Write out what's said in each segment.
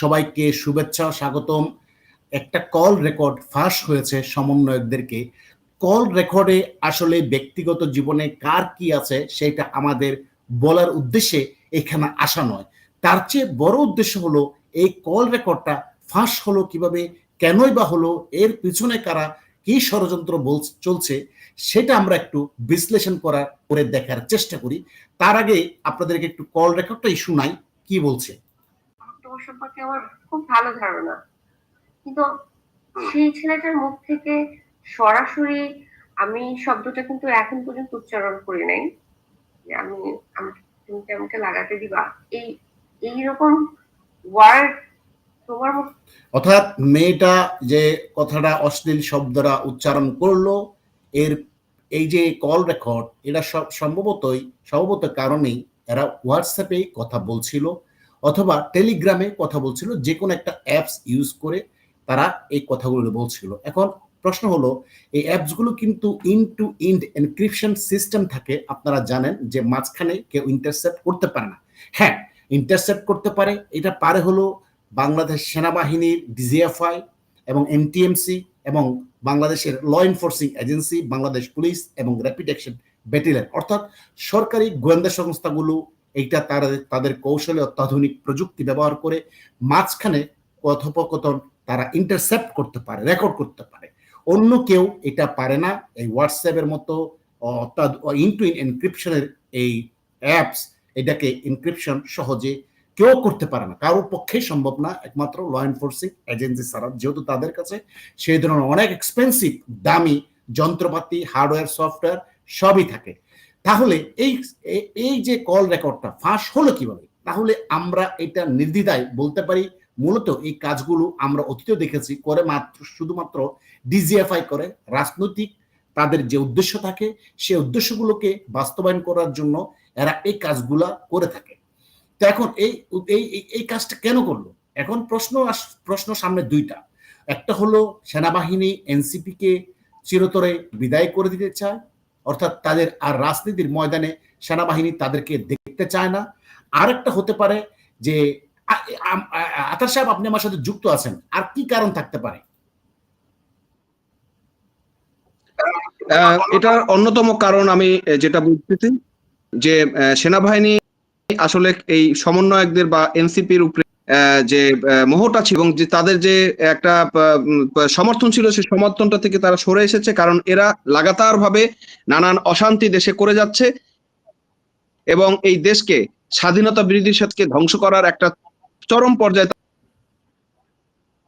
সবাইকে শুভেচ্ছা, স্বাগতম। একটা কল রেকর্ড ফাঁস হয়েছে সমন্বয়কদেরকে। কল রেকর্ডে আসলে ব্যক্তিগত জীবনে কার কি আছে সেটা আমাদের বলার উদ্দেশ্যে এখানে আসা নয়। তার চেয়ে বড় উদ্দেশ্য হলো, এই কল রেকর্ডটা ফাঁস হলো কীভাবে, কেনই বা হলো, এর পিছনে কারা, কি ষড়যন্ত্র বল চলছে, সেটা আমরা একটু বিশ্লেষণ করা করে দেখার চেষ্টা করি। তার আগে আপনাদেরকে একটু কল রেকর্ডটা ইস্যু নাই, কি বলছে? তোমার সম্পর্কে আমার খুব ভালো ধারণা। কিন্তু সেই ছেলেটার মুখ থেকে সরাসরি আমি শব্দটা কিন্তু এখন পর্যন্ত উচ্চারণ করি নাই। আমি আমাকে আমাকে লাগাতে দিবা? এই এইরকম ওয়ার্ড তোমার অর্থাৎ মেয়েটা যে কথাটা অশ্লীল শব্দটা উচ্চারণ করল এর এই যে কল রেকর্ড এটা সব সম্ভবতই সম্ভবত কারণেই এরা হোয়াটসঅ্যাপে কথা বলছিল। অথবা টেলিগ্রামে কথা বলছিল যে কোনো একটা অ্যাপস ইউজ করে তারা এই কথাগুলো বলছিল। এখন প্রশ্ন হলো, এই অ্যাপসগুলো কিন্তু end to end encryption system থাকে, আপনারা জানেন যে মাঝখানে কেউ ইন্টারসেপ্ট করতে পারে না। হ্যাঁ ইন্টারসেপ্ট করতে পারে, এটা পারে হলো বাংলাদেশ সেনাবাহিনীর ডিজিএফআই এবং এনটিএমসি এবং বাংলাদেশের law enforcing agency Bangladesh police এবং র্যাপিড অ্যাকশন ব্যাটালিয়ন অর্থাৎ সরকারি গোয়েন্দা সংস্থাগুলো এইটা তারা, তাদের কৌশলে অত্যাধুনিক প্রযুক্তি ব্যবহার করে মাঝখানে কথোপকথন তারা ইন্টারসেপ্ট করতে পারে রেকর্ড করতে পারে। অন্য কেউ এটা পারে না। এই হোয়াটসঅ্যাপের মতো ইনটু এনক্রিপশনের এই অ্যাপস এটাকে ইনক্রিপশন সহজে কেউ করতে পারে না। কারোর পক্ষেই সম্ভব না। একমাত্র ল এনফোর্সিং এজেন্সি ছাড়া। যেহেতু তাদের কাছে সেই ধরনের অনেক এক্সপেন্সিভ দামি যন্ত্রপাতি হার্ডওয়্যার সফটওয়্যার সবই থাকে। তাহলে এই এই যে কল রেকর্ডটা ফাঁস হলো কীভাবে? তাহলে আমরা এটা নির্দ্বিধায় বলতে পারি, মূলত এই কাজগুলো আমরা অতীতে দেখেছি, করে মাত্র, শুধুমাত্র ডিজিএফআই করে, রাজনৈতিক তাদের যে উদ্দেশ্য থাকে সেই উদ্দেশ্যগুলোকে বাস্তবায়ন করার জন্য এরা এই কাজগুলা করে থাকে। তো এখন এই এই কাজটা কেন করল? এখন প্রশ্ন প্রশ্ন সামনে দুইটা। একটা হলো সেনাবাহিনী এনসিপি কে চিরতরে বিদায় করে দিতে চায় অর্থাৎ তাদের আর রাজনীতির ময়দানে সেনাবাহিনী তাদেরকে দেখতে চায় না। আরেকটা হতে পারে যে আতার সাহেব আপনি আমার সাথে যুক্ত আছেন, আর কি কারণ থাকতে পারে? এটার অন্যতম কারণ আমি যেটা বুঝতেছি যে সেনাবাহিনী আসলে এই সমন্বয়কদের বা এনসিপির উপরে যে মোহটা ছিল এবং যে তাদের যে একটা সমর্থন ছিল সেই সমর্থনটা থেকে তারা সরে এসেছে কারণ এরা লাগাতার ভাবে নানান অশান্তি দেশে করে যাচ্ছে এবং এই দেশকে স্বাধীনতা বিরোধী সাথে ধ্বংস করার একটা চরম পর্যায়ে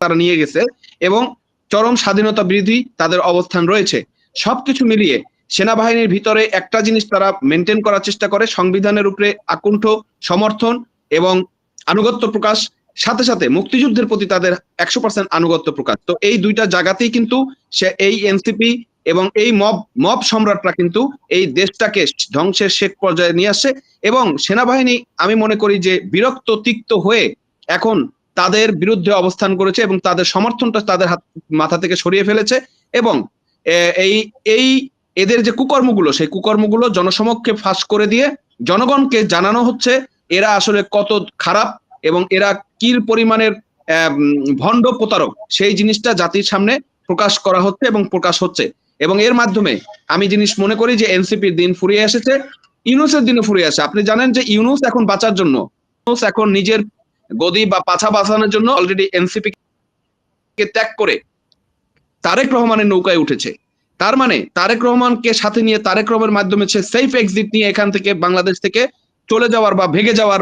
তারা নিয়ে গেছে এবং চরম স্বাধীনতা বিরোধী তাদের অবস্থান রয়েছে। সবকিছু মিলিয়ে সেনাবাহিনীর ভিতরে একটা জিনিস তারা মেনটেন করার চেষ্টা করে, সংবিধানের উপরে আকুণ্ঠ সমর্থন এবং আনুগত্য প্রকাশ, সাথে সাথে মুক্তিযুদ্ধের প্রতি তাদের একশো পার্সেন্ট আনুগত্য প্রকাশ। তো এই দুইটা জায়গাতেই কিন্তু সে এই এনসিপি এবং এই মব মব সম্রাটরা কিন্তু এই দেশটাকে ধ্বংসের শেষ পর্যায়ে নিয়ে আসছে এবং সেনাবাহিনী, আমি মনে করি যে বিরক্ত, তিক্ত হয়ে এখন তাদের বিরুদ্ধে অবস্থান করেছে এবং তাদের সমর্থনটা তাদের হাত, মাথা থেকে সরিয়ে ফেলেছে এবং এই এই এদের যে কুকর্মগুলো, সেই কুকর্মগুলো জনসমক্ষে ফাঁস করে দিয়ে জনগণকে জানানো হচ্ছে এরা আসলে কত খারাপ এবং এরা কি পরিমাণের ভণ্ড প্রতারক? সেই জিনিসটা জাতির সামনে প্রকাশ করা হচ্ছে এবং প্রকাশ হচ্ছে। এবং এর মাধ্যমে আমি জিনিস মনে করি যে এনসিপির দিন ফুরিয়ে এসেছে, ইউনুসের দিনে ফুরিয়ে আসে। আপনি জানেন যে ইউনুস এখন বাঁচার জন্য, ইউনুস এখন নিজের গদি বা পাছা বাঁচানোর জন্য অলরেডি এনসিপি কে ত্যাগ করে তারেক রহমানের নৌকায় উঠেছে। তার মানে তারেক রহমানকে সাথে নিয়ে তারেক রহমানের মাধ্যমে সেফ এক্সিট নিয়ে এখান থেকে বাংলাদেশ থেকে চলে যাওয়ার বা ভেঙে যাওয়ার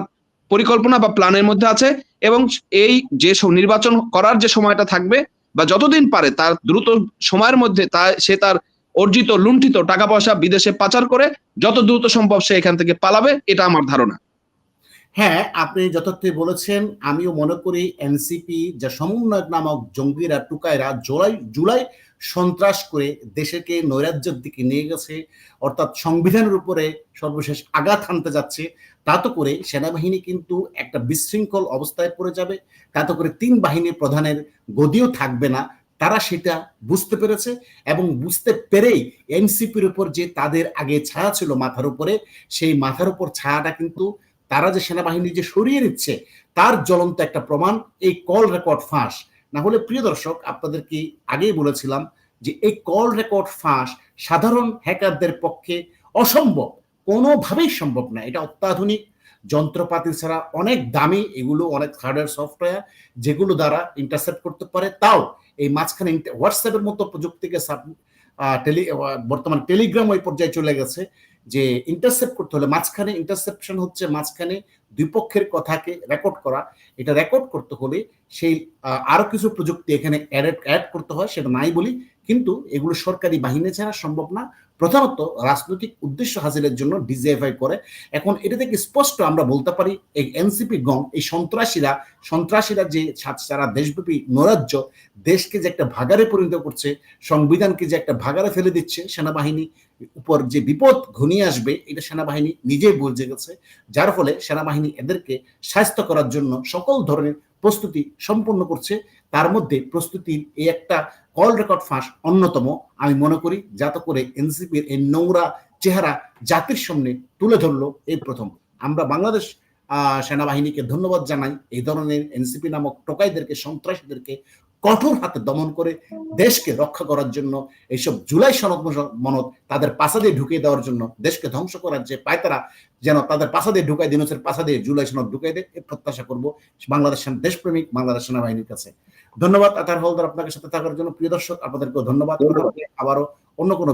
পরিকল্পনা বা প্ল্যানের মধ্যে আছে এবং এই যে নির্বাচন করার যে সময়টা থাকবে বা যতদিন পারে তার দ্রুত সময়ের মধ্যে তা সে তার অর্জিত লুণ্ঠিত টাকা পয়সা বিদেশে পাচার করে যত দ্রুত সম্ভব সে এখান থেকে পালাবে, এটা আমার ধারণা। হ্যাঁ আপনি যথার্থই বলেছেন। আমিও মনে করি এনসিপি যা সমন্বয়ক নামক জঙ্গিরা টুকাইরা জুলাই জুলাই সন্ত্রাস করে দেশকে নৈরাজ্যের দিকে নিয়ে গেছে, অর্থাৎ সংবিধানের উপরে সর্বশেষ আঘাত হানতে যাচ্ছে, তাতে করে সেনাবাহিনী কিন্তু একটা বিশৃঙ্খল অবস্থায় পড়ে যাবে, তাতে করে তিন বাহিনীর প্রধানের গদিও থাকবে না, তারা সেটা বুঝতে পেরেছে এবং বুঝতে পেরেই এনসিপির উপর যে তাদের আগে ছায়া ছিল মাথার উপরে, সেই মাথার উপর ছায়াটা কিন্তু তারা যে সেনাবাহিনী যে সরিয়ে নিচ্ছে, তার জ্বলন্ত একটা প্রমাণ, এই কল রেকর্ড ফাঁস। না হলে প্রিয় দর্শক আপনাদেরকে আগেই বলেছিলাম যে এই কল রেকর্ড ফাঁস সাধারণ হ্যাকারদের পক্ষে অসম্ভব, কোনোভাবেই সম্ভব না। এটা অত্যাধুনিক, যন্ত্রপাতি ছাড়া অনেক দামি, এগুলো অনেক হার্ডওয়্যার সফটওয়্যার যেগুলো দ্বারা ইন্টারসেপ্ট করতে পারে। তাও এই মাঝখানে হোয়াটসঅ্যাপের মতো প্রযুক্তিকে টেলি বর্তমান টেলিগ্রাম ওই পর্যায়ে চলে গেছে। যে ইন্টারসেপ্ট করতে হলে মাঝখানে ইন্টারসেপশন হচ্ছে মাঝখানে দুই পক্ষের কথাকে রেকর্ড করা। এটা রেকর্ড করতে হলে সেই আরও কিছু প্রযুক্তি এখানে অ্যাড করতে হয়, সেটা নাই বলি কিন্তু এগুলো সরকারি বাহিনী ছাড়া সম্ভব না। প্রধানত রাজনৈতিক উদ্দেশ্য হাসিলের জন্য ডিজিএফআই করে। এখন এটা থেকে স্পষ্ট আমরা বলতে পারি, এই এনসিপি গং এই সন্ত্রাসীরা সন্ত্রাসীরা যে সারা দেশব্যাপী নৈরাজ্য, দেশকে যে একটা ভাগারে পরিণত করছে, সংবিধানকে যে একটা ভাগারে ফেলে দিচ্ছে সেনাবাহিনী উপর যে বিপদ ঘনিয়ে আসবে, এটা সেনাবাহিনী নিজেই বুঝে গেছে। যার ফলে সেনাবাহিনী এদেরকে স্বাস্থ্য করার জন্য সকল ধরনের প্রস্তুতি সম্পন্ন করছে, তার মধ্যে প্রস্তুতির এই একটা কল রেকর্ড ফাঁস অন্যতম আমি মনে করি, যাতে করে এনসিপির এই নোংরা চেহারা জাতির সামনে তুলে ধরলো এই প্রথম। আমরা বাংলাদেশ সেনাবাহিনীকে ধন্যবাদ জানাই। এই ধরনের এনসিপি নামক টোকাইদেরকে সন্ত্রাসীদেরকে কঠোর হাতে দমন করে দেশকে রক্ষা করার জন্য এইসব জুলাই সনদ মনদ তাদের পাশা দিয়ে ঢুকিয়ে দেওয়ার জন্য দেশকে ধ্বংস করার যে পায়তারা যেন তাদের পাশা দিয়ে ঢুকায় দিনসের পাশা দিয়ে জুলাই সনদ ঢুকাই দেয় এই প্রত্যাশা করব বাংলাদেশ দেশপ্রেমিক বাংলাদেশ সেনাবাহিনীর কাছে। ধন্যবাদ আতার হলদার আপনাকে সাথে থাকার জন্য। প্রিয় দর্শক আপনাদেরকেও ধন্যবাদ। ধন্যবাদ। আবারও অন্য কোনো